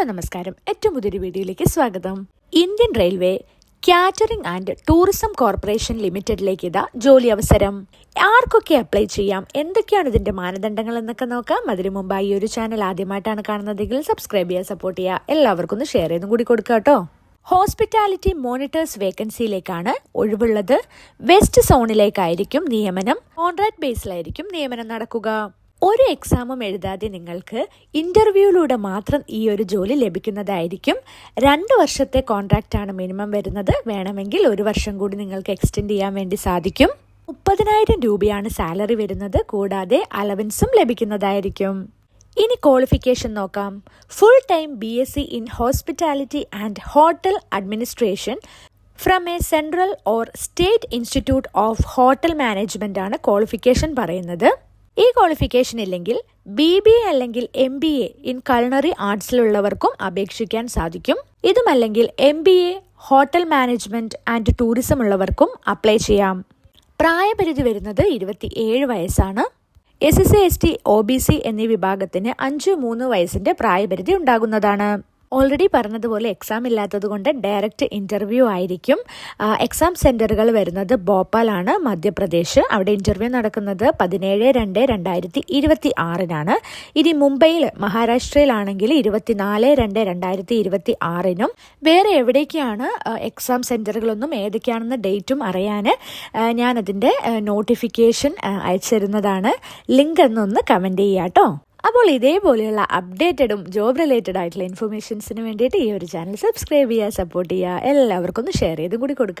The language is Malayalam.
ഹലോ നമസ്കാരം. ഏറ്റവും പുതിയൊരു വീഡിയോയിലേക്ക് സ്വാഗതം. Indian railway catering and tourism corporation ലിമിറ്റഡിലേക്ക് ഇതാ ജോലി അവസരം. ആർക്കൊക്കെ അപ്ലൈ ചെയ്യാം? എന്തൊക്കെയാണ് ഇതിന്റെ മാനദണ്ഡങ്ങൾ എന്നൊക്കെ നോക്കാം. അതിനു മുമ്പായി ഈ ഒരു ചാനൽ ആദ്യമായിട്ടാണ് കാണുന്നതെങ്കിൽ സബ്സ്ക്രൈബ് ചെയ്യുക സപ്പോർട്ട് ചെയ്യുക. എല്ലാവർക്കും ഒന്ന് ഷെയർ ചെയ്തും കൂടി കൊടുക്കുക കേട്ടോ. ഹോസ്പിറ്റാലിറ്റി മോണിറ്റേഴ്സ് വേക്കൻസിയിലേക്കാണ് ഒഴിവുള്ളത്. വെസ്റ്റ് സോണിലേക്കായിരിക്കും നിയമനം. കോൺട്രാക്ട് ബേസിലായിരിക്കും നിയമനം നടക്കുക. ഒരു എക്സാമും എഴുതാതെ നിങ്ങൾക്ക് ഇന്റർവ്യൂവിലൂടെ മാത്രം ഈ ഒരു ജോലി ലഭിക്കുന്നതായിരിക്കും. രണ്ട് വർഷത്തെ കോൺട്രാക്റ്റാണ് മിനിമം വരുന്നത്. വേണമെങ്കിൽ ഒരു വർഷം കൂടി നിങ്ങൾക്ക് എക്സ്റ്റെൻഡ് ചെയ്യാൻ വേണ്ടി സാധിക്കും. മുപ്പതിനായിരം രൂപയാണ് സാലറി വരുന്നത്. കൂടാതെ അലവൻസും ലഭിക്കുന്നതായിരിക്കും. ഇനി ക്വാളിഫിക്കേഷൻ നോക്കാം. Full time B S C in hospitality and hotel administration from a central or state institute of hotel management ആണ് ക്വാളിഫിക്കേഷൻ പറയുന്നത്. ഈ ക്വാളിഫിക്കേഷൻ ഇല്ലെങ്കിൽ ബി ബി എ അല്ലെങ്കിൽ M B A in culinary ആർട്സിലുള്ളവർക്കും അപേക്ഷിക്കാൻ സാധിക്കും. ഇതുമല്ലെങ്കിൽ M B A hotel management and tourism ഉള്ളവർക്കും അപ്ലൈ ചെയ്യാം. പ്രായപരിധി വരുന്നത് ഇരുപത്തി ഏഴ് വയസ്സാണ്. S S C S T O B C എന്നീ വിഭാഗത്തിന് അഞ്ച് മൂന്ന് വയസ്സിന്റെ പ്രായപരിധി ഉണ്ടാകുന്നതാണ്. ഓൾറെഡി പറഞ്ഞതുപോലെ എക്സാം ഇല്ലാത്തത് കൊണ്ട് ഡയറക്റ്റ് ഇന്റർവ്യൂ ആയിരിക്കും. എക്സാം സെന്ററുകൾ വരുന്നത് ഭോപ്പാലാണ് മധ്യപ്രദേശ്. അവിടെ ഇന്റർവ്യൂ നടക്കുന്നത് പതിനേഴ് രണ്ട് രണ്ടായിരത്തി ഇരുപത്തി ആറിനാണ് ഇനി മുംബൈയിൽ മഹാരാഷ്ട്രയിലാണെങ്കിൽ ഇരുപത്തിനാല് രണ്ട് രണ്ടായിരത്തി ഇരുപത്തി ആറിനും വേറെ എവിടേക്കാണ് എക്സാം സെന്ററുകളൊന്നും ഏതൊക്കെയാണെന്ന് ഡേറ്റും അറിയാൻ ഞാനതിന്റെ നോട്ടിഫിക്കേഷൻ അയച്ചു തരുന്നതാണ് ലിങ്ക് എന്നൊന്ന് കമന്റ് ചെയ്യാം കേട്ടോ അപ്പോൾ ഇതേപോലെയുള്ള അപ്ഡേറ്റഡും ജോബ് റിലേറ്റഡ് ആയിട്ടുള്ള ഇൻഫർമേഷൻസിന് വേണ്ടിയിട്ട് ഈ ഒരു ചാനൽ സബ്സ്ക്രൈബ് ചെയ്യുക സപ്പോർട്ട് ചെയ്യുക എല്ലാവർക്കും ഒന്ന് ഷെയർ ചെയ്തും കൂടി കൊടുക്കുക.